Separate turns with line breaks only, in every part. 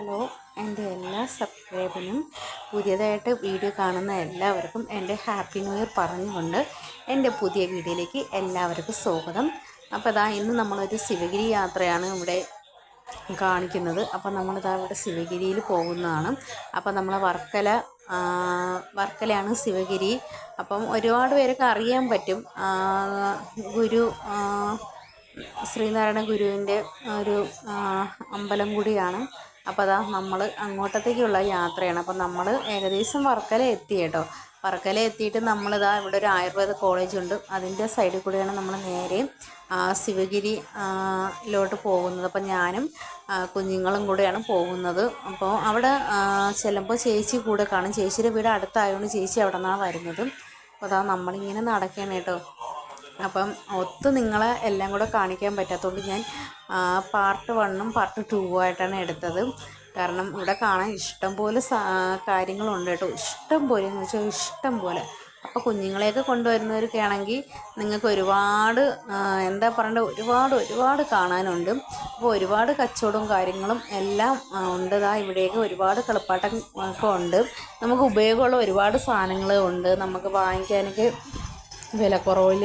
Hello എന്റെ എല്ലാ സബ്സ്ക്രൈബിനും പുതിയതായിട്ട് വീഡിയോ കാണുന്ന എല്ലാവർക്കും എന്റെ ഹാപ്പി ന്യൂ ഇയർ പറഞ്ഞുകൊണ്ട് എന്റെ പുതിയ വീഡിയോയിലേക്ക് എല്ലാവർക്കും സ്വാഗതം. അപ്പോൾ ഇതാ ഇന്ന് നമ്മളൊരു ശിവഗിരി യാത്രയാണ് ഇവിടെ കാണിക്കുന്നത്. അപ്പോൾ നമ്മളിതാ ഇവിടെ ശിവഗിരിയിൽ പോകുന്നതാണ്. അപ്പോൾ നമ്മൾ വർക്കല വർക്കലയാണ് ശിവഗിരി. അപ്പം ഒരുപാട് പേരൊക്കെ അറിയാൻ പറ്റും. ഗുരു ശ്രീനാരായണ ഗുരുവിന്റെ ഒരു അമ്പലം കൂടിയാണ്. അപ്പോൾ അതാ നമ്മൾ അങ്ങോട്ടത്തേക്കുള്ള യാത്രയാണ്. അപ്പോൾ നമ്മൾ ഏകദേശം വർക്കല എത്തി കേട്ടോ. വർക്കല എത്തിയിട്ട് നമ്മളിതാ ഇവിടെ ഒരു ആയുർവേദ കോളേജ് ഉണ്ട്. അതിന്റെ സൈഡിൽ കൂടെയാണ് നമ്മൾ നേരെ ആ, ശിവഗിരി ആ, ലോട്ട് പോകുന്നത്. അപ്പോൾ ഞാനും കുഞ്ഞുങ്ങളും കൂടെയാണ് പോകുന്നത്. അപ്പോൾ അവിടെ ചെല്ലുമ്പോൾ ചേച്ചി കൂടെ കാണും. ചേച്ചിയുടെ വീട് അടുത്തായതുകൊണ്ട് ചേച്ചി അവിടെ നിന്നാണ് വരുന്നത്. അപ്പോൾ അതാ നമ്മളിങ്ങനെ നടക്കുകയാണ് കേട്ടോ. അപ്പം ഒത്ത് നിങ്ങളെ എല്ലാം കൂടെ കാണിക്കാൻ പറ്റാത്തതുകൊണ്ട് ഞാൻ പാർട്ട് വണ്ണും പാർട്ട് ടൂ ആയിട്ടാണ് എടുത്തത്. കാരണം ഇവിടെ കാണാൻ ഇഷ്ടം പോലെ കാര്യങ്ങളുണ്ട് കേട്ടോ. ഇഷ്ടം പോലെ എന്ന് വെച്ചാൽ ഇഷ്ടം പോലെ. അപ്പോൾ കുഞ്ഞുങ്ങളെയൊക്കെ കൊണ്ടുവരുന്നവരൊക്കെ ആണെങ്കിൽ നിങ്ങൾക്ക് ഒരുപാട് എന്താ പറയണ്ടത് ഒരുപാട് ഒരുപാട് കാണാനുണ്ട്. അപ്പോൾ ഒരുപാട് കച്ചവടവും കാര്യങ്ങളും എല്ലാം ഉണ്ട്. ദാ ഇവിടെയൊക്കെ ഒരുപാട് കളിപ്പാട്ടം ഒക്കെ ഉണ്ട്. നമുക്ക് ഉപയോഗമുള്ള ഒരുപാട് സാധനങ്ങൾ ഉണ്ട്. നമുക്ക് വാങ്ങിക്കാനൊക്കെ വിലക്കുറവിൽ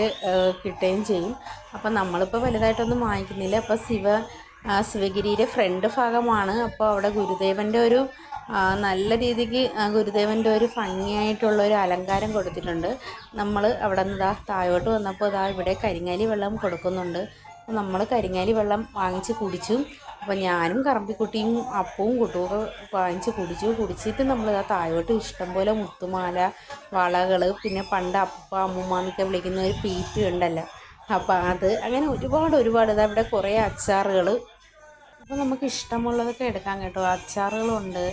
കിട്ടുകയും ചെയ്യും. അപ്പം നമ്മളിപ്പോൾ വലുതായിട്ടൊന്നും വാങ്ങിക്കുന്നില്ല. അപ്പോൾ ശിവ ശിവഗിരിയുടെ ഫ്രണ്ട് ഭാഗമാണ്. അപ്പോൾ അവിടെ ഗുരുദേവന്റെ ഒരു നല്ല രീതിക്ക് ഗുരുദേവന്റെ ഒരു ഭംഗിയായിട്ടുള്ള ഒരു അലങ്കാരം കൊടുത്തിട്ടുണ്ട്. നമ്മൾ അവിടെ നിന്ന് ഇതാ താഴോട്ട് വന്നപ്പോൾ ഇതാ ഇവിടെ കരിങ്ങാലി വെള്ളം കൊടുക്കുന്നുണ്ട്. നമ്മൾ കരിങ്ങാലി വെള്ളം വാങ്ങിച്ച് കുടിച്ചു. അപ്പോൾ ഞാനും കറമ്പിക്കുട്ടിയും അപ്പവും കുട്ടുമൊക്കെ വാങ്ങിച്ച് കുടിച്ചു. കുടിച്ചിട്ട് നമ്മൾ ആ താഴോട്ട് ഇഷ്ടംപോലെ മുത്തുമാല വളകൾ പിന്നെ പണ്ട് അപ്പ അമ്മൂമ്മ വിളിക്കുന്ന ഒരു പീപ്പി ഉണ്ടല്ലോ. അപ്പോൾ അത് അങ്ങനെ ഒരുപാട് ഒരുപാട് ഇതാ ഇവിടെ കുറേ അച്ചാറുകൾ അപ്പോൾ നമുക്ക് ഇഷ്ടമുള്ളതൊക്കെ എടുക്കാം കേട്ടോ. അച്ചാറുകളുണ്ട്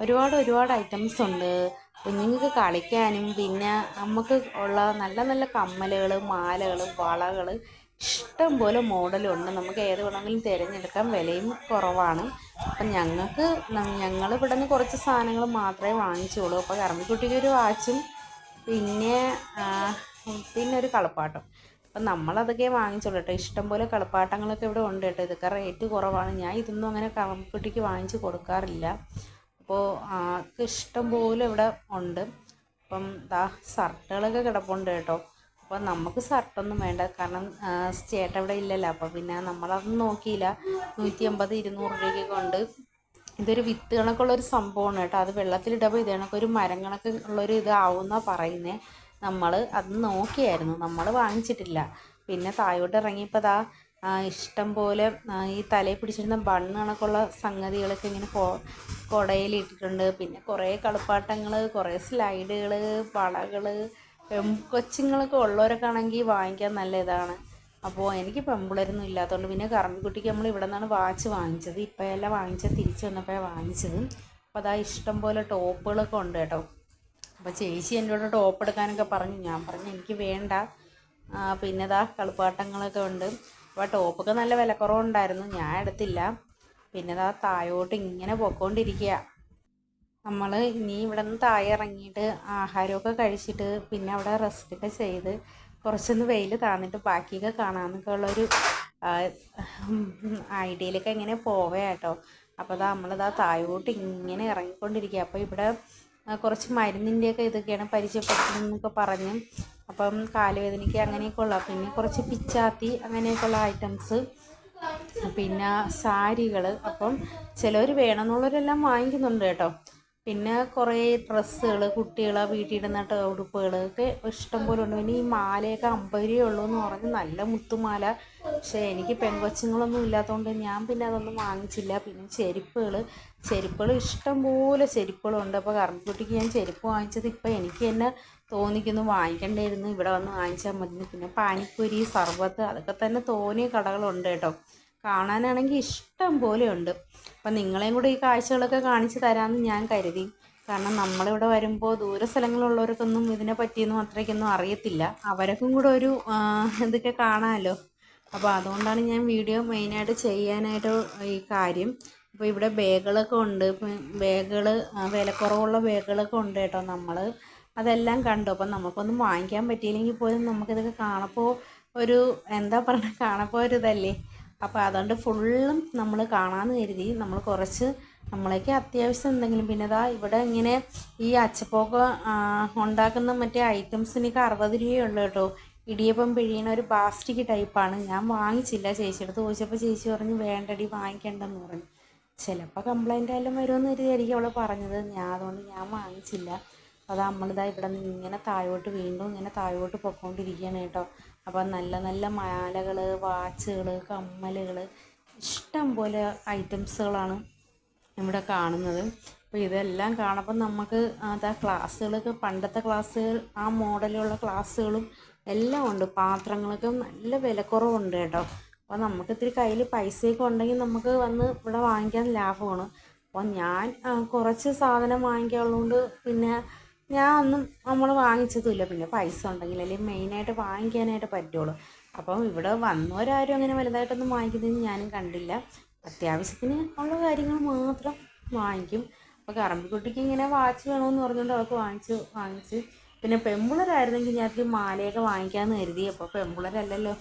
ഒരുപാട് ഒരുപാട് ഐറ്റംസ് ഉണ്ട്. കുഞ്ഞുങ്ങൾക്ക് കളിക്കാനും പിന്നെ നമുക്ക് ഉള്ള നല്ല നല്ല കമ്മലുകൾ മാലകൾ വളകൾ ഇഷ്ടം പോലെ മോഡലുണ്ട്. നമുക്ക് ഏത് വേണമെങ്കിലും തിരഞ്ഞെടുക്കാം. വിലയും കുറവാണ്. അപ്പം ഞങ്ങൾക്ക് ഞങ്ങൾ ഇവിടെ നിന്ന് കുറച്ച് സാധനങ്ങൾ മാത്രമേ വാങ്ങിച്ചുള്ളൂ. അപ്പോൾ കറമ്പിക്കുട്ടിക്ക് ഒരു വാച്ചും പിന്നെ പിന്നെ ഒരു കളപ്പാട്ടം. അപ്പം നമ്മളതൊക്കെ വാങ്ങിച്ചോളൂ കേട്ടോ. ഇഷ്ടംപോലെ കളിപ്പാട്ടങ്ങളൊക്കെ ഇവിടെ ഉണ്ട് കേട്ടോ. ഇതൊക്കെ റേറ്റ് കുറവാണ്. ഞാൻ ഇതൊന്നും അങ്ങനെ കറമ്പിക്കുട്ടിക്ക് വാങ്ങിച്ച് കൊടുക്കാറില്ല. അപ്പോൾ ഇഷ്ടം പോലെ ഇവിടെ ഉണ്ട്. അപ്പം ദാ ഷർട്ടുകളൊക്കെ കിടപ്പുണ്ട് കേട്ടോ. അപ്പോൾ നമുക്ക് ഷർട്ടൊന്നും വേണ്ട. കാരണം ചേട്ടൻ ഇവിടെ ഇല്ലല്ലോ. അപ്പോൾ പിന്നെ നമ്മളതൊന്നും നോക്കിയില്ല. നൂറ്റി അമ്പത് ഇരുന്നൂറ് രൂപയ്ക്ക് കൊണ്ട് ഇതൊരു വിത്ത് കണക്കുള്ള ഒരു സംഭവമാണ് കേട്ടോ. അത് വെള്ളത്തിലിടുമ്പോൾ ഇത് കണക്ക് ഒരു മരം കണക്ക് ഉള്ളൊരു ഇതാവുമെന്നാണ് പറയുന്നത് നമ്മൾ അത് നോക്കിയായിരുന്നു. നമ്മൾ വാങ്ങിച്ചിട്ടില്ല. പിന്നെ തായോട്ട് ഇറങ്ങിയപ്പോൾ ദാ ഇഷ്ടം പോലെ ഈ തലയിൽ പിടിച്ചിരുന്ന ബണ്ണ് കണക്കുള്ള സംഗതികളൊക്കെ ഇങ്ങനെ കൊ കുടയിൽ പിന്നെ കുറേ കളിപ്പാട്ടങ്ങൾ കുറേ സ്ലൈഡുകൾ വളകൾ കൊച്ചുങ്ങളൊക്കെ ഉള്ളവരൊക്കെ ആണെങ്കിൽ വാങ്ങിക്കാൻ നല്ല ഇതാണ്. അപ്പോൾ എനിക്ക് പെമ്പിളരൊന്നും ഇല്ലാത്തതുകൊണ്ട് പിന്നെ കറമ്പിക്കുട്ടിക്ക് നമ്മൾ ഇവിടെ നിന്നാണ് വാച്ച് വാങ്ങിച്ചത്. ഇപ്പോഴല്ല വാങ്ങിച്ചത് തിരിച്ചു വന്നപ്പോഴാണ് വാങ്ങിച്ചത്. അപ്പോൾ അതാ ഇഷ്ടം പോലെ ടോപ്പുകളൊക്കെ ഉണ്ട് കേട്ടോ. അപ്പോൾ ചേച്ചി എന്നോട് ടോപ്പ് എടുക്കാനൊക്കെ പറഞ്ഞു. ഞാൻ പറഞ്ഞു എനിക്ക് വേണ്ട. പിന്നെ ഇതാ കളിപ്പാട്ടങ്ങളൊക്കെ ഉണ്ട്. അപ്പോൾ ടോപ്പൊക്കെ നല്ല വിലക്കുറവുണ്ടായിരുന്നു. ഞാൻ എടുത്തില്ല. പിന്നെ ഇതാ താഴോട്ട് ഇങ്ങനെ പോയിക്കൊണ്ടിരിക്കുക നമ്മൾ ഇനി ഇവിടെ നിന്ന് താഴെ ഇറങ്ങിയിട്ട് ആഹാരമൊക്കെ കഴിച്ചിട്ട് പിന്നെ അവിടെ റെസ്റ്റ് റെസ്റ്റൊക്കെ ചെയ്ത് കുറച്ചൊന്ന് വെയിൽ താന്നിട്ട് ബാക്കിയൊക്കെ കാണാമെന്നൊക്കെ ഉള്ളൊരു ഐഡിയയിലൊക്കെ ഇങ്ങനെ പോവേ കേട്ടോ. അപ്പോൾ അതാ നമ്മളിതാ താഴോട്ട് ഇങ്ങനെ ഇറങ്ങിക്കൊണ്ടിരിക്കുക അപ്പോൾ ഇവിടെ കുറച്ച് മരുന്നിന്റെയൊക്കെ ഇതൊക്കെയാണ് പരിചയപ്പെടുത്തുന്നതെന്നൊക്കെ പറഞ്ഞു അപ്പം കാലുവേദനയ്ക്ക് അങ്ങനെയൊക്കെ ഉള്ള പിന്നെ കുറച്ച് പിച്ചാത്തി അങ്ങനെയൊക്കെയുള്ള ഐറ്റംസ് പിന്നെ സാരികൾ അപ്പം ചിലർ വേണമെന്നുള്ളവരെല്ലാം വാങ്ങിക്കുന്നുണ്ട് കേട്ടോ. പിന്നെ കുറേ ഡ്രസ്സുകൾ കുട്ടികളെ വീട്ടിലിടുന്ന ഉടുപ്പുകൾ ഒക്കെ ഇഷ്ടം പോലെ ഉണ്ട്. പിന്നെ ഈ മാലയൊക്കെ അമ്പത് രൂപയേ ഉള്ളൂ എന്ന് പറഞ്ഞ് നല്ല മുത്തുമാല. പക്ഷേ എനിക്ക് പെൺകൊച്ചുങ്ങളൊന്നും ഇല്ലാത്തതുകൊണ്ട് ഞാൻ പിന്നെ അതൊന്നും വാങ്ങിച്ചില്ല. പിന്നെ ചെരുപ്പുകൾ ചെരുപ്പുകൾ ഇഷ്ടം പോലെ ചെരുപ്പുകളുണ്ട്. അപ്പോൾ കറമ്പിക്കുട്ടിക്ക് ഞാൻ ചെരുപ്പ് വാങ്ങിച്ചത് ഇപ്പോൾ എനിക്ക് തന്നെ തോന്നിക്കുന്നു. വാങ്ങിക്കണ്ടായിരുന്നു. ഇവിടെ വന്ന് വാങ്ങിച്ചാൽ മതി പിന്നെ പാനിപ്പൂരി സർബത്ത് അതൊക്കെ തന്നെ തോന്നിയ കടകളുണ്ട് കേട്ടോ. കാണാനാണെങ്കിൽ ഇഷ്ടം പോലെ ഉണ്ട്. അപ്പം നിങ്ങളെയും കൂടെ ഈ കാഴ്ചകളൊക്കെ കാണിച്ചു തരാമെന്ന് ഞാൻ കരുതി. കാരണം നമ്മളിവിടെ വരുമ്പോൾ ദൂര സ്ഥലങ്ങളുള്ളവർക്കൊന്നും ഇതിനെ പറ്റിയൊന്നും അത്രയ്ക്കൊന്നും അറിയത്തില്ല. അവരൊക്കെ കൂടെ ഒരു ഇതൊക്കെ കാണാമല്ലോ. അപ്പോൾ അതുകൊണ്ടാണ് ഞാൻ വീഡിയോ മെയിനായിട്ട് ചെയ്യാനായിട്ട് ഈ കാര്യം. അപ്പോൾ ഇവിടെ ബാഗുകളൊക്കെ ഉണ്ട്. ബാഗുകൾ വിലക്കുറവുള്ള ബാഗുകളൊക്കെ ഉണ്ട് കേട്ടോ നമ്മൾ. അതെല്ലാം കണ്ടു. അപ്പം നമുക്കൊന്നും വാങ്ങിക്കാൻ പറ്റിയില്ലെങ്കിൽ പോലും നമുക്കിതൊക്കെ കാണപ്പോൾ ഒരു എന്താ പറയുക കാണപ്പോൾ ഒരു ഇതല്ലേ? അപ്പോൾ അതുകൊണ്ട് ഫുള്ളും നമ്മൾ കാണാമെന്ന് കരുതി നമ്മൾ കുറച്ച് നമ്മളേക്ക് അത്യാവശ്യം എന്തെങ്കിലും പിന്നെ ഇതാ ഇവിടെ ഇങ്ങനെ ഈ അച്ചപ്പോക്ക് ഉണ്ടാക്കുന്ന മറ്റേ ഐറ്റംസിനൊക്കെ അറുപത് രൂപയുള്ളൂ കേട്ടോ. ഇടിയപ്പം പിഴിയണ ഒരു പ്ലാസ്റ്റിക് ടൈപ്പാണ് ഞാൻ വാങ്ങിച്ചില്ല. ചേച്ചിയെടുത്ത് ചോദിച്ചപ്പോൾ ചേച്ചി പറഞ്ഞു വേണ്ടടി വാങ്ങിക്കണ്ടെന്ന് പറഞ്ഞു. ചിലപ്പോൾ കംപ്ലൈന്റ് ആയാലും വരുമെന്ന് കരുതിയായിരിക്കും അവൾ പറഞ്ഞത്. ഞാൻ അതുകൊണ്ട് ഞാൻ വാങ്ങിച്ചില്ല. അത് നമ്മളിതാ ഇവിടെ നിന്ന് ഇങ്ങനെ താഴോട്ട് വീണ്ടും ഇങ്ങനെ താഴോട്ട് പൊക്കോണ്ടിരിക്കുകയാണ് കേട്ടോ. അപ്പോൾ നല്ല നല്ല മാലകൾ വാച്ചുകൾ കമ്മലുകൾ ഇഷ്ടം പോലെ ഐറ്റംസുകളാണ് ഇവിടെ കാണുന്നത്. അപ്പോൾ ഇതെല്ലാം കാണുമ്പോൾ നമുക്ക് അതാ ക്ലാസ്സുകളൊക്കെ പണ്ടത്തെ ക്ലാസ്സുകൾ ആ മോഡലുള്ള ക്ലാസ്സുകളും എല്ലാം ഉണ്ട്. പാത്രങ്ങളൊക്കെ നല്ല വിലക്കുറവുണ്ട് കേട്ടോ. അപ്പോൾ നമുക്ക് ഇത്തിരി കയ്യിൽ പൈസയൊക്കെ ഉണ്ടെങ്കിൽ നമുക്ക് വന്ന് ഇവിടെ വാങ്ങിക്കാൻ ലാഭമാണ്. അപ്പോൾ ഞാൻ കുറച്ച് സാധനം വാങ്ങിക്കാനുള്ളതുകൊണ്ട് പിന്നെ ഞാൻ ഒന്നും നമ്മൾ വാങ്ങിച്ചതുമില്ല. പിന്നെ പൈസ ഉണ്ടെങ്കിൽ അല്ലെങ്കിൽ മെയിനായിട്ട് വാങ്ങിക്കാനായിട്ട് പറ്റുള്ളൂ. അപ്പം ഇവിടെ വന്നവരാരും അങ്ങനെ വലുതായിട്ടൊന്നും വാങ്ങിക്കുന്നതെന്ന് ഞാനും കണ്ടില്ല. അത്യാവശ്യത്തിന് ഉള്ള കാര്യങ്ങൾ മാത്രം വാങ്ങിക്കും. അപ്പോൾ കറമ്പിക്കുട്ടിക്ക് ഇങ്ങനെ വാച്ച് വേണമെന്ന് പറഞ്ഞുകൊണ്ട് അവൾക്ക് വാങ്ങിച്ച് വാങ്ങിച്ച്. പിന്നെ പെമ്പിളരായിരുന്നെങ്കിൽ ഞാൻ അതിൽ മാലയൊക്കെ വാങ്ങിക്കാമെന്ന് കരുതി. അപ്പോൾ പെമ്പിളരല്ലല്ലോ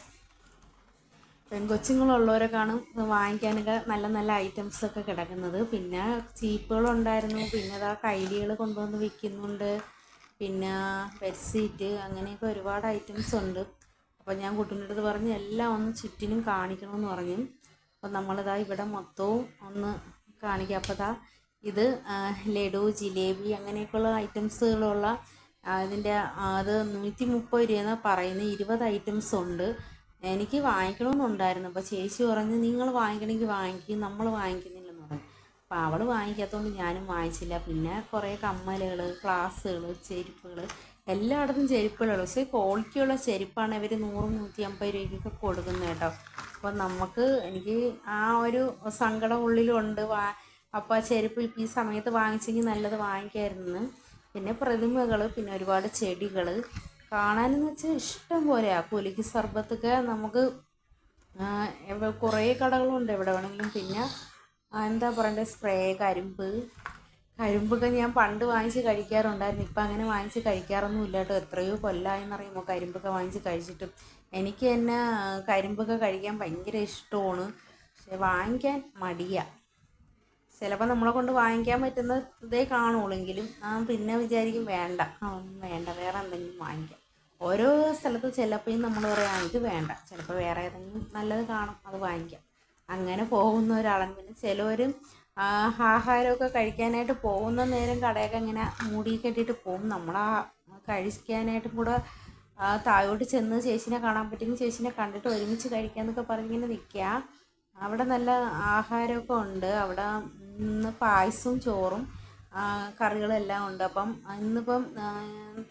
പെൺകൊച്ചുങ്ങളുള്ളവരൊക്കെയാണ് വാങ്ങിക്കാനൊക്കെ നല്ല നല്ല ഐറ്റംസ് ഒക്കെ കിടക്കുന്നത്. പിന്നെ ചീപ്പുകളുണ്ടായിരുന്നു പിന്നെ അതാ കൈലികൾ കൊണ്ടുവന്ന് വിൽക്കുന്നുണ്ട്. പിന്നെ ബെഡ്ഷീറ്റ് അങ്ങനെയൊക്കെ ഒരുപാട് ഐറ്റംസ് ഉണ്ട്. അപ്പോൾ ഞാൻ കുട്ടീന്റെ അടുത്ത് പറഞ്ഞ് എല്ലാം ഒന്ന് ചുറ്റിനും കാണിക്കണമെന്ന് പറഞ്ഞു. അപ്പോൾ നമ്മളിതാ ഇവിടെ മൊത്തവും ഒന്ന് കാണിക്കുക അപ്പോൾ ഇത് ആ, ലഡു ജിലേബി അങ്ങനെയൊക്കെയുള്ള ഐറ്റംസുകളുള്ള അതിന്റെ അത് നൂറ്റി മുപ്പത് രൂപയെന്ന് പറയുന്നത് ഇരുപത് ഐറ്റംസ് ഉണ്ട്. എനിക്ക് വാങ്ങിക്കണമെന്നുണ്ടായിരുന്നു. അപ്പോൾ ചേച്ചി പറഞ്ഞ് നിങ്ങൾ വാങ്ങിക്കണമെങ്കിൽ വാങ്ങിക്കും നമ്മൾ വാങ്ങിക്കുന്നില്ലെന്ന് പറഞ്ഞു. അപ്പോൾ അവൾ വാങ്ങിക്കാത്തതുകൊണ്ട് ഞാനും വാങ്ങിച്ചില്ല. പിന്നെ കുറേ കമ്മലുകൾ ഗ്ലാസ്സുകൾ ചെരുപ്പുകൾ എല്ലായിടത്തും ചെരുപ്പുകളുള്ളു പക്ഷേ ക്വാളിറ്റിയുള്ള ചെരുപ്പാണ് ഇവർ നൂറും നൂറ്റി അമ്പത് രൂപയ്ക്കൊക്കെ കൊടുക്കുന്നത് കേട്ടോ. അപ്പോൾ നമുക്ക് എനിക്ക് ആ ഒരു സങ്കടം ഉള്ളിലുണ്ട്. വാ അപ്പോൾ ആ ചെരുപ്പ് ഇപ്പം ഈ സമയത്ത് വാങ്ങിച്ചെങ്കിൽ നല്ലത് വാങ്ങിക്കായിരുന്നു. പിന്നെ പ്രതിമകൾ പിന്നെ ഒരുപാട് ചെടികൾ കാണാനെന്ന് വെച്ചാൽ ഇഷ്ടം പോലെ ആ കുലുക്കി സർബത്തൊക്കെ നമുക്ക് കുറേ കടകളുണ്ട് എവിടെ വേണമെങ്കിലും. പിന്നെ എന്താ പറയണ്ടത് സ്പ്രേ കരിമ്പ്. കരിമ്പൊക്കെ ഞാൻ പണ്ട് വാങ്ങിച്ച് കഴിക്കാറുണ്ടായിരുന്നു. ഇപ്പം അങ്ങനെ വാങ്ങിച്ച് കഴിക്കാറൊന്നും ഇല്ല കേട്ടോ. എത്രയോ കൊല്ലമായെന്നറിയുമോ കരിമ്പൊക്കെ വാങ്ങിച്ച് കഴിച്ചിട്ടും. എനിക്ക് തന്നെ കരിമ്പൊക്കെ കഴിക്കാൻ ഭയങ്കര ഇഷ്ടമാണ്. പക്ഷെ വാങ്ങിക്കാൻ മടിയ. ചിലപ്പോൾ നമ്മളെ കൊണ്ട് വാങ്ങിക്കാൻ പറ്റുന്ന ഇതേ കാണുള്ളെങ്കിലും ആ പിന്നെ വിചാരിക്കും വേണ്ട. വേണ്ട വേറെ എന്തെങ്കിലും വാങ്ങിക്കാം. ഓരോ സ്ഥലത്ത് ചിലപ്പോൾ നമ്മൾ പറയാം "ആ, ഇത് വേണ്ട. ചിലപ്പോൾ വേറെ ഏതെങ്കിലും നല്ലത് കാണും. അത് വാങ്ങിക്കാം. അങ്ങനെ പോകുന്ന ഒരാളാണ്. പിന്നെ ചിലവരും ആ, ആഹാരമൊക്കെ കഴിക്കാനായിട്ട് പോകുന്ന നേരം കടയൊക്കെ ഇങ്ങനെ മൂടി കെട്ടിയിട്ട് പോകും. നമ്മൾ ആ കഴിക്കാനായിട്ടും കൂടെ താഴോട്ട് ചെന്ന് ചേച്ചിനെ കാണാൻ പറ്റുമെങ്കിൽ ചേച്ചിനെ കണ്ടിട്ട് ഒരുമിച്ച് പറഞ്ഞു ഇങ്ങനെ നിൽക്കുക അവിടെ നല്ല ആഹാരമൊക്കെ ഉണ്ട്. അവിടെ ഇന്ന് പായസവും ചോറും കറികളെല്ലാം ഉണ്ട്. അപ്പം ഇന്നിപ്പം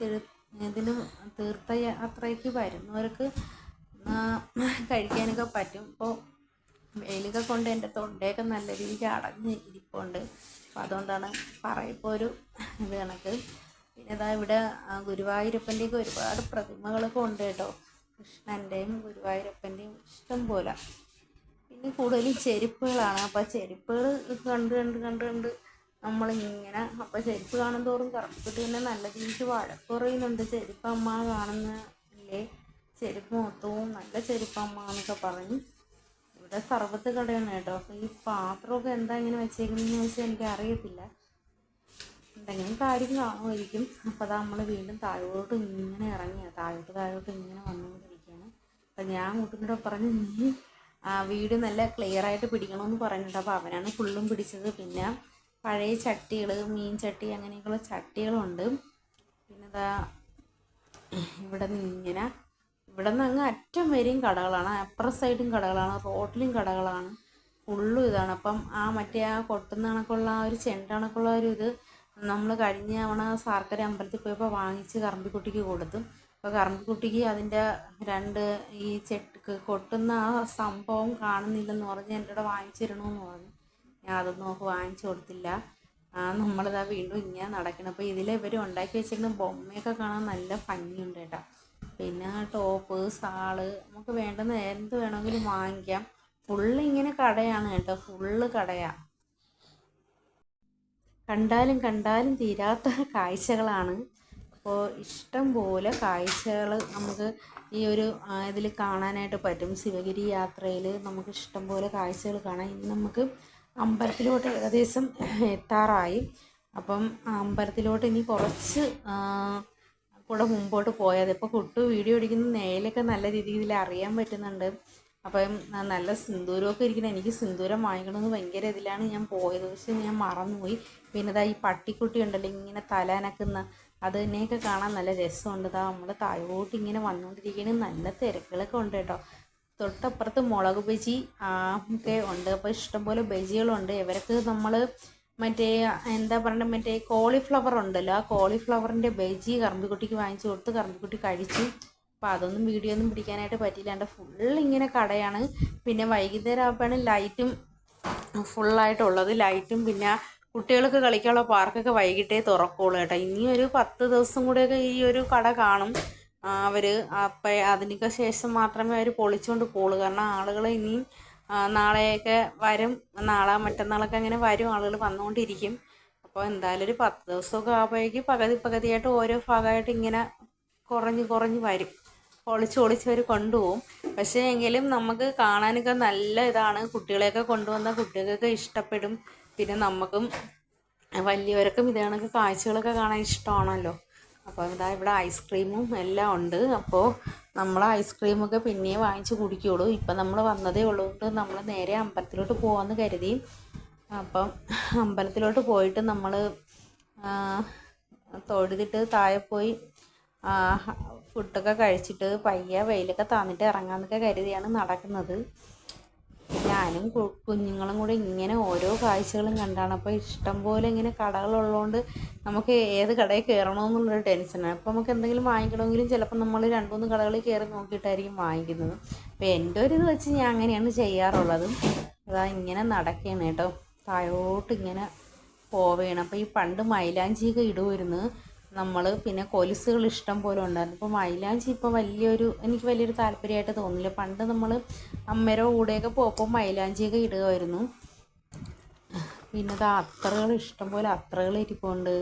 തിരു ഇതിന് തീർത്ഥയാത്രയ്ക്ക് വരുന്നവർക്ക് ആ, കഴിക്കാനൊക്കെ പറ്റും. ഇപ്പോൾ വെയിലൊക്കെ കൊണ്ട് എന്റെ തൊണ്ടയൊക്കെ നല്ല രീതിക്ക് അടഞ്ഞ് ഇരിപ്പുണ്ട്. അപ്പോൾ അതുകൊണ്ടാണ് പറയപ്പോൾ ഒരു ഇത് കണക്ക്. പിന്നെ ഇതാ ഇവിടെ ഗുരുവായൂരപ്പന്റെയൊക്കെ ഒരുപാട് പ്രതിമകളൊക്കെ ഉണ്ട് കേട്ടോ കൃഷ്ണന്റെയും ഗുരുവായൂരപ്പന്റെയും ഇഷ്ടം പോലെ. പിന്നെ കൂടുതലും ചെരുപ്പുകളാണ്. അപ്പോൾ ചെരുപ്പുകൾ കണ്ട് കണ്ട് കണ്ട് കണ്ട് നമ്മളിങ്ങനെ അപ്പോൾ ചെരുപ്പ് കാണും തോറും കറപ്പിട്ട് തന്നെ നല്ല രീതിക്ക് വഴക്ക് പറയുന്നുണ്ട്. ചെരുപ്പ് അമ്മ കാണുന്നില്ലേ? ചെരുപ്പ് മൊത്തവും നല്ല ചെരുപ്പ് അമ്മ എന്നൊക്കെ പറഞ്ഞ് ഇവിടെ സർബത്ത് കടയാണ് കേട്ടോ. അപ്പോൾ ഈ പാത്രമൊക്കെ എന്താ ഇങ്ങനെ വെച്ചേക്കുന്നതെന്ന് ചോദിച്ചാൽ എനിക്ക് അറിയത്തില്ല എന്തെങ്കിലും കാര്യം കാണുമായിരിക്കും. അപ്പോൾ അത് നമ്മൾ വീണ്ടും താഴോട്ട് ഇങ്ങനെ ഇറങ്ങിയ താഴോട്ട് താഴോട്ട് ഇങ്ങനെ വന്നുകൊണ്ടിരിക്കുകയാണ്. അപ്പം ഞാൻ കൂട്ടിനോട് പറഞ്ഞു നീ ആ വീഡിയോ നല്ല ക്ലിയർ ആയിട്ട് പിടിക്കണമെന്ന് പറഞ്ഞിട്ട് അപ്പോൾ അവനാണ് ഫുള്ളും പിടിച്ചത്. പിന്നെ പഴയ ചട്ടികൾ മീൻ ചട്ടി അങ്ങനെയൊക്കെയുള്ള ചട്ടികളുണ്ട്. പിന്നെ ഇതാ ഇവിടെ നിന്ന് ഇങ്ങനെ ഇവിടെ നിന്ന് അങ്ങ് അറ്റം വരെയും കടകളാണ്. അപ്പുറ സൈഡും കടകളാണ്. റോഡിലും കടകളാണ്. ഫുള്ളും ഇതാണ്. അപ്പം ആ മറ്റേ ആ കൊട്ടുന്ന കണക്കുള്ള ആ ഒരു ചെണ്ട കണക്കുള്ള ഒരു ഇത് നമ്മൾ കഴിഞ്ഞ തവണ സാർക്കര അമ്പലത്തിൽ പോയപ്പോൾ വാങ്ങിച്ച് കറമ്പിക്കുട്ടിക്ക് കൊടുത്തു. അപ്പോൾ കറമ്പിക്കുട്ടിക്ക് അതിന്റെ രണ്ട് ഈ ചെട്ട് കൊട്ടുന്ന ആ സംഭവം കാണുന്നില്ലെന്ന് പറഞ്ഞ് എന്റെ കൂടെ വാങ്ങിച്ചു തരണമെന്ന് പറഞ്ഞു. ഞാൻ അതൊന്നും നമുക്ക് വാങ്ങിച്ചു കൊടുത്തില്ല. നമ്മളിതാ വീണ്ടും ഇങ്ങനെ നടക്കണം. അപ്പോൾ ഇതിൽ ഇവർ ഉണ്ടാക്കി വെച്ചിരിക്കുന്ന ബൊമ്മയൊക്കെ കാണാൻ നല്ല ഭംഗിയുണ്ട് കേട്ടോ. പിന്നെ ടോപ്പ് സാൾ നമുക്ക് വേണ്ടുന്ന എന്ത് വേണമെങ്കിലും വാങ്ങിക്കാം. ഫുള്ള് ഇങ്ങനെ കടയാണ് കേട്ടോ. ഫുള്ള് കടയാണ് കണ്ടാലും കണ്ടാലും തീരാത്ത കാഴ്ചകളാണ്. അപ്പോൾ ഇഷ്ടം പോലെ കാഴ്ചകൾ നമുക്ക് ഈ ഒരു ഇതിൽ കാണാനായിട്ട് പറ്റും. ശിവഗിരി യാത്രയിൽ നമുക്ക് ഇഷ്ടം പോലെ കാഴ്ചകൾ കാണാം. ഇനി നമുക്ക് അമ്പലത്തിലോട്ട് ഏകദേശം എത്താറായി. അപ്പം അമ്പലത്തിലോട്ട് ഇനി കുറച്ച് കൂടെ മുമ്പോട്ട് പോയത്. ഇപ്പോൾ കുട്ടു വീഡിയോ എടുക്കുന്ന നേലൊക്കെ നല്ല രീതിയിൽ അറിയാൻ പറ്റുന്നുണ്ട്. അപ്പം നല്ല സിന്ദൂരമൊക്കെ ഇരിക്കണം. എനിക്ക് സിന്ദൂരം വാങ്ങിക്കണമെന്ന് ഭയങ്കര ഇതിലാണ് ഞാൻ പോയത്. പക്ഷെ ഞാൻ മറന്നുപോയി. പിന്നെ ഇതാ ഈ പട്ടിക്കുട്ടി ഉണ്ടല്ലോ ഇങ്ങനെ തല അനക്കുന്ന. അതിനെയൊക്കെ കാണാൻ നല്ല രസമുണ്ട്. ഇതാ നമ്മുടെ താഴോട്ട് ഇങ്ങനെ വന്നുകൊണ്ടിരിക്കുകയാണ് നല്ല തിരക്കുകളൊക്കെ ഉണ്ട് കേട്ടോ. തൊട്ടപ്പുറത്ത് മുളക് ബജി ഒക്കെ ഉണ്ട്. അപ്പോൾ ഇഷ്ടംപോലെ ബജികളുണ്ട്. ഇവർക്ക് നമ്മൾ മറ്റേ എന്താ പറയുക മറ്റേ കോളിഫ്ലവർ ഉണ്ടല്ലോ. ആ കോളിഫ്ലവറിന്റെ ബജി കറമ്പിക്കുട്ടിക്ക് വാങ്ങിച്ചു കൊടുത്ത് കറമ്പിക്കുട്ടി കഴിച്ചു. അപ്പോൾ അതൊന്നും വീഡിയോ ഒന്നും പിടിക്കാനായിട്ട് പറ്റിയില്ലാണ്ട് ഫുൾ ഇങ്ങനെ കടയാണ്. പിന്നെ വൈകുന്നേരം ആകുമ്പോഴാണ് ലൈറ്റും ഫുള്ളായിട്ടുള്ളത് ലൈറ്റും പിന്നെ കുട്ടികൾക്ക് കളിക്കാനുള്ള പാർക്കൊക്കെ വൈകിട്ടേ തുറക്കുള്ളൂ കേട്ടോ. ഇനി ഒരു പത്ത് ദിവസം കൂടെയൊക്കെ ഈ ഒരു കട കാണും. അവർ അപ്പം അതിനൊക്കെ ശേഷം മാത്രമേ അവർ പൊളിച്ചുകൊണ്ട് പോകുള്ളൂ കാരണം ആളുകൾ ഇനിയും നാളെയൊക്കെ വരും. നാളെ മറ്റന്നാളൊക്കെ അങ്ങനെ വരും. ആളുകൾ വന്നുകൊണ്ടിരിക്കും അപ്പോൾ എന്തായാലും ഒരു പത്ത് ദിവസമൊക്കെ ആകുമ്പോഴേക്കും പകുതി പകുതിയായിട്ട് ഓരോ ഭാഗമായിട്ട് ഇങ്ങനെ കുറഞ്ഞ് കുറഞ്ഞ് വരും. പൊളിച്ച് പൊളിച്ച് അവർ കൊണ്ടുപോകും. പക്ഷേ എങ്കിലും നമുക്ക് കാണാനൊക്കെ നല്ല ഇതാണ്. കുട്ടികളെയൊക്കെ കൊണ്ടുവന്നാൽ കുട്ടികൾക്കൊക്കെ ഇഷ്ടപ്പെടും. പിന്നെ നമുക്കും വലിയവർക്കും ഇത് കാഴ്ചകളൊക്കെ കാണാൻ ഇഷ്ടമാണല്ലോ. അപ്പോൾ ഇതാ ഇവിടെ ഐസ്ക്രീമും എല്ലാം ഉണ്ട്. അപ്പോൾ നമ്മൾ ഐസ്ക്രീമൊക്കെ പിന്നെ വാങ്ങിച്ച് കുടിക്കുകയുള്ളൂ ഇപ്പം നമ്മൾ വന്നതേ ഉള്ളതുകൊണ്ട് നമ്മൾ നേരെ അമ്പലത്തിലോട്ട് പോകാമെന്ന് കരുതി. അപ്പം അമ്പലത്തിലോട്ട് പോയിട്ട് നമ്മൾ തൊഴുതിട്ട് താഴെ പോയി ഫുഡൊക്കെ കഴിച്ചിട്ട് പയ്യെ വെയിലൊക്കെ താന്നിട്ട് ഇറങ്ങാമെന്നൊക്കെ കരുതിയാണ് നടക്കുന്നത്. ഞാനും കുഞ്ഞുങ്ങളും കൂടെ ഇങ്ങനെ ഓരോ കാഴ്ചകളും കണ്ടാണ്. അപ്പോൾ ഇഷ്ടം പോലെ ഇങ്ങനെ കടകളുള്ളതുകൊണ്ട് നമുക്ക് ഏത് കടയിൽ കയറണമെന്നുള്ളൊരു ടെൻഷനാണ് അപ്പോൾ നമുക്ക് എന്തെങ്കിലും വാങ്ങിക്കണമെങ്കിലും ചിലപ്പോൾ നമ്മൾ രണ്ട് മൂന്ന് കടകളിൽ കയറി നോക്കിയിട്ടായിരിക്കും വാങ്ങിക്കുന്നത്. അപ്പോൾ എന്റെ ഒരു ഇത് വെച്ച് ഞാൻ അങ്ങനെയാണ് ചെയ്യാറുള്ളത്. അതാ ഇങ്ങനെ നടക്കുകയാണ് കേട്ടോ. താഴോട്ട് ഇങ്ങനെ പോവുകയാണ് അപ്പോൾ ഈ പണ്ട് മൈലാഞ്ചിയൊക്കെ ഇടുമായിരുന്നു നമ്മൾ പിന്നെ കൊലുസുകൾ ഇഷ്ടം പോലെ ഉണ്ടായിരുന്നു. ഇപ്പോൾ മൈലാഞ്ചി ഇപ്പോൾ വലിയൊരു എനിക്ക് വലിയൊരു താല്പര്യമായിട്ട് തോന്നില്ല പണ്ട് നമ്മൾ അമ്മയുടെ കൂടെയൊക്കെ പോകുമ്പോൾ മൈലാഞ്ചിയൊക്കെ ഇടുകയായിരുന്നു. പിന്നെ ഇത് അത്രകൾ ഇഷ്ടം പോലെ അത്രകൾ ഇരിപ്പുണ്ട്.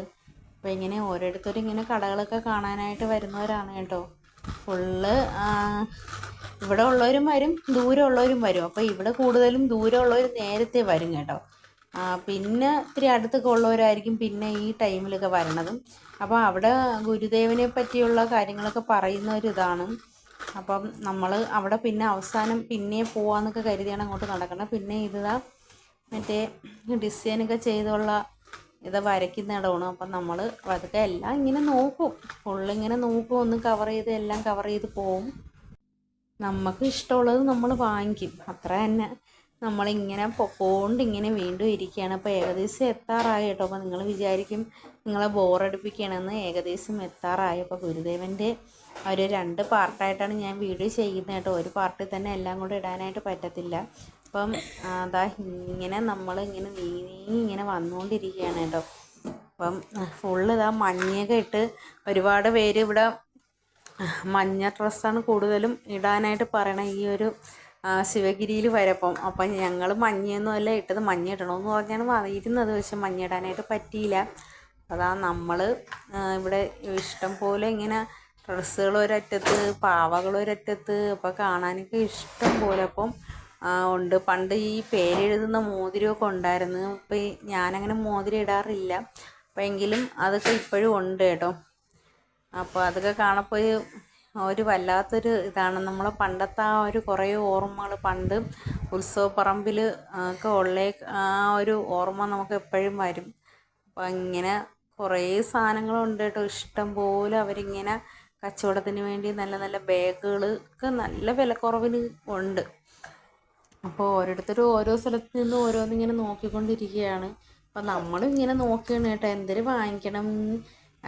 അപ്പോൾ ഇങ്ങനെ ഓരോരുത്തരും ഇങ്ങനെ കടകളൊക്കെ കാണാനായിട്ട് വരുന്നവരാണ് കേട്ടോ. ഫുള്ള് ഇവിടെ ഉള്ളവരും വരും ദൂരെ ഉള്ളവരും വരും. അപ്പോൾ ഇവിടെ കൂടുതലും ദൂരെ ഉള്ളവർ നേരത്തെ വരും കേട്ടോ. പിന്നെ ഇത്തിരി അടുത്തൊക്കെ ഉള്ളവരായിരിക്കും പിന്നെ ഈ ടൈമിലൊക്കെ വരണതും. അപ്പോൾ അവിടെ ഗുരുദേവനെ പറ്റിയുള്ള കാര്യങ്ങളൊക്കെ പറയുന്ന ഒരു അപ്പം നമ്മൾ അവിടെ പിന്നെ അവസാനം പിന്നെ പോവാന്നൊക്കെ കരുതിയാണ് അങ്ങോട്ട് നടക്കുന്നത് പിന്നെ ഇതാ മറ്റേ ഡിസൈനൊക്കെ ചെയ്തുള്ള ഇത് വരയ്ക്കുന്ന ഇടമാണ്. അപ്പം നമ്മൾ അതൊക്കെ എല്ലാം ഇങ്ങനെ നോക്കും. ഫുള്ളിങ്ങനെ നോക്കും. ഒന്ന് കവർ ചെയ്ത് എല്ലാം കവർ ചെയ്ത് പോവും. നമുക്ക് ഇഷ്ടമുള്ളത് നമ്മൾ വാങ്ങിക്കും. അത്ര തന്നെ. നമ്മളിങ്ങനെ പൊക്കോണ്ട് ഇങ്ങനെ വീണ്ടും ഇരിക്കുകയാണ് അപ്പോൾ ഏകദേശം എത്താറായി കേട്ടോ. അപ്പോൾ നിങ്ങൾ വിചാരിക്കും നിങ്ങളെ ബോറടിപ്പിക്കണമെന്ന്. ഏകദേശം എത്താറായി. അപ്പോൾ ഗുരുദേവന്റെ ഒരു രണ്ട് പാർട്ടായിട്ടാണ് ഞാൻ വീഡിയോ ചെയ്യുന്നത് കേട്ടോ. ഒരു പാർട്ടിൽ തന്നെ എല്ലാം കൂടെ ഇടാനായിട്ട് പറ്റത്തില്ല. അപ്പം അതാ ഇങ്ങനെ നമ്മൾ ഇങ്ങനെ നീങ്ങി ഇങ്ങനെ വന്നുകൊണ്ടിരിക്കുകയാണ് കേട്ടോ. അപ്പം ഫുള്ള് ഇതാ മഞ്ഞയൊക്കെ ഇട്ട് ഒരുപാട് പേര് ഇവിടെ മഞ്ഞ ഡ്രസ്സാണ് കൂടുതലും ഇടാനായിട്ട് പറയണ ഈ ഒരു ശിവഗിരിയിൽ വരപ്പം. അപ്പം ഞങ്ങൾ മഞ്ഞയൊന്നും അല്ല ഇട്ടത്. മഞ്ഞ ഇടണമെന്ന് പറഞ്ഞാണ് വന്നിരുന്നത് പക്ഷെ മഞ്ഞ ഇടാനായിട്ട് പറ്റിയില്ല. അതാ നമ്മൾ ഇവിടെ ഇഷ്ടം പോലെ ഇങ്ങനെ ഡ്രസ്സുകൾ ഒരറ്റത്ത് പാവകൾ ഒരറ്റത്ത് അപ്പോൾ കാണാനൊക്കെ ഇഷ്ടം പോലെ അപ്പം ഉണ്ട്. പണ്ട് ഈ പേരെഴുതുന്ന മോതിരമൊക്കെ ഉണ്ടായിരുന്നു. ഇപ്പം ഞാനങ്ങനെ മോതിരം ഇടാറില്ല. അപ്പം എങ്കിലും അതൊക്കെ ഇപ്പോഴും ഉണ്ട് കേട്ടോ. അപ്പോൾ അതൊക്കെ കാണപ്പോൾ ഒരു വല്ലാത്തൊരു ഇതാണ്. നമ്മളെ പണ്ടത്തെ ആ ഒരു കുറേ ഓർമ്മകൾ പണ്ട് ഉത്സവപ്പറമ്പിൽ ഒക്കെ ഉള്ള ആ ഒരു ഓർമ്മ നമുക്ക് എപ്പോഴും വരും. അപ്പം ഇങ്ങനെ കുറേ സാധനങ്ങളുണ്ട് കേട്ടോ. ഇഷ്ടം പോലെ അവരിങ്ങനെ കച്ചവടത്തിന് വേണ്ടി നല്ല നല്ല ബാഗുകൾക്ക് നല്ല വിലക്കുറവിന് ഉണ്ട്. അപ്പോൾ ഓരോരുത്തരും ഓരോ സ്ഥലത്ത് നിന്ന് ഓരോന്നിങ്ങനെ നോക്കിക്കൊണ്ടിരിക്കുകയാണ്. അപ്പം നമ്മളും ഇങ്ങനെ നോക്കുകയാണ് കേട്ടോ. എന്തിനു വാങ്ങിക്കണം?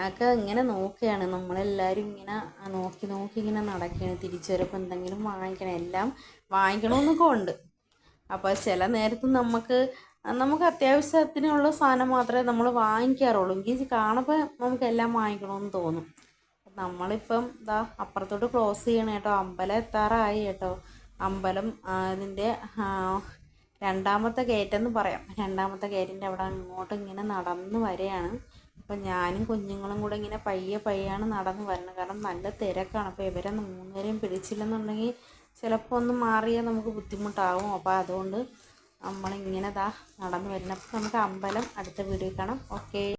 ഒക്കെ ഇങ്ങനെ നോക്കുകയാണ്. നമ്മളെല്ലാവരും ഇങ്ങനെ നോക്കി നോക്കി ഇങ്ങനെ നടക്കുകയാണ്. തിരിച്ചു വരുമ്പോൾ എന്തെങ്കിലും വാങ്ങിക്കണം. എല്ലാം വാങ്ങിക്കണമെന്നൊക്കെ ഉണ്ട്. അപ്പോൾ ചില നേരത്ത് നമുക്ക് നമുക്ക് അത്യാവശ്യത്തിനുള്ള സാധനം മാത്രമേ നമ്മൾ വാങ്ങിക്കാറുള്ളൂ. എങ്കിൽ കാണുമ്പോൾ നമുക്ക് എല്ലാം വാങ്ങിക്കണമെന്ന് തോന്നും. നമ്മളിപ്പം ഇതാ അപ്പുറത്തോട്ട് ക്ലോസ് ചെയ്യണം കേട്ടോ. അമ്പലം എത്താറായി കേട്ടോ. അമ്പലം അതിന്റെ രണ്ടാമത്തെ ഗേറ്റെന്ന് പറയാം. രണ്ടാമത്തെ ഗേറ്റിന്റെ അവിടെ അങ്ങോട്ട് ഇങ്ങനെ നടന്ന് വരെയാണ്. അപ്പം ഞാനും കുഞ്ഞുങ്ങളും കൂടെ ഇങ്ങനെ പയ്യെ പയ്യാണ് നടന്ന് വരണം കാരണം നല്ല തിരക്കാണ്. അപ്പോൾ ഇവരെ മൂന്നുപേരെയും പിടിച്ചില്ലെന്നുണ്ടെങ്കിൽ ചിലപ്പോൾ ഒന്ന് മാറിയാൽ നമുക്ക് ബുദ്ധിമുട്ടാവും. അപ്പോൾ അതുകൊണ്ട് നമ്മളിങ്ങനെ ദാ നടന്നു വരുന്നത്. അപ്പോൾ നമുക്ക് അമ്പലം അടുത്ത വീഡിയോ കാണാം. ഓക്കേ.